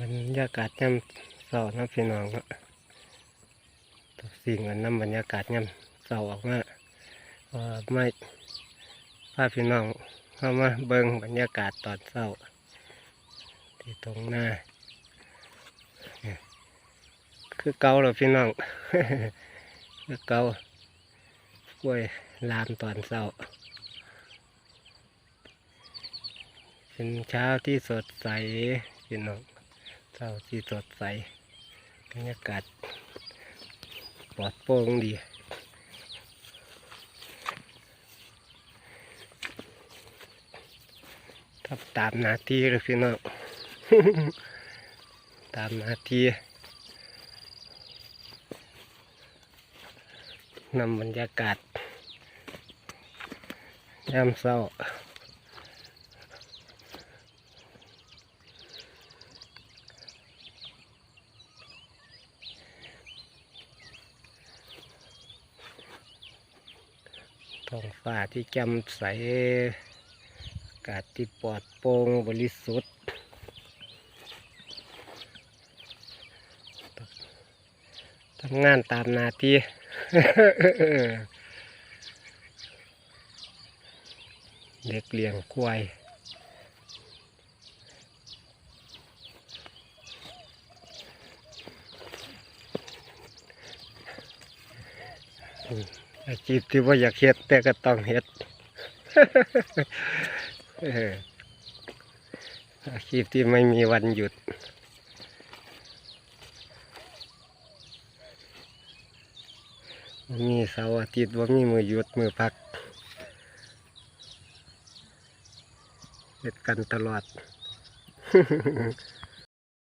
บรรยากาศย่ำเสาน้ำพี่น้องเนาะสิ่งกันน้ำบรรยากาศย่ำเสาออกมาเอ่อไม่พาพี่น้องเข้ามาเบิ่งบรรยากาศตอนเศร้าที่ตรงหน้าคือเกาเหรอพี่น้องคือเกากล้วยลามตอนเศร้าเป็นเช้าที่สดใสพี่น้อง เช้าที่สดใสบรรยากาศปลอดโปร่งดีทับตามนาทีเลยพี่น้องตามนาทีนำบรรยากาศยามเช้า ท้องฟ้าที่แจ่มใสอากาศที่ปลอดโปร่งบริสุทธิ์ทำงานตามนาทีเด็กเลี้ยงควายอ อาชีพที่ว่าอยากเฮ็ดแต่ก็ต้องเฮ็ดอาชีพที่ไม่มีวันหยุด มีเสาร์อาทิตย์ว่ามีมือหยุดมือพักเฮ็ดกันตลอด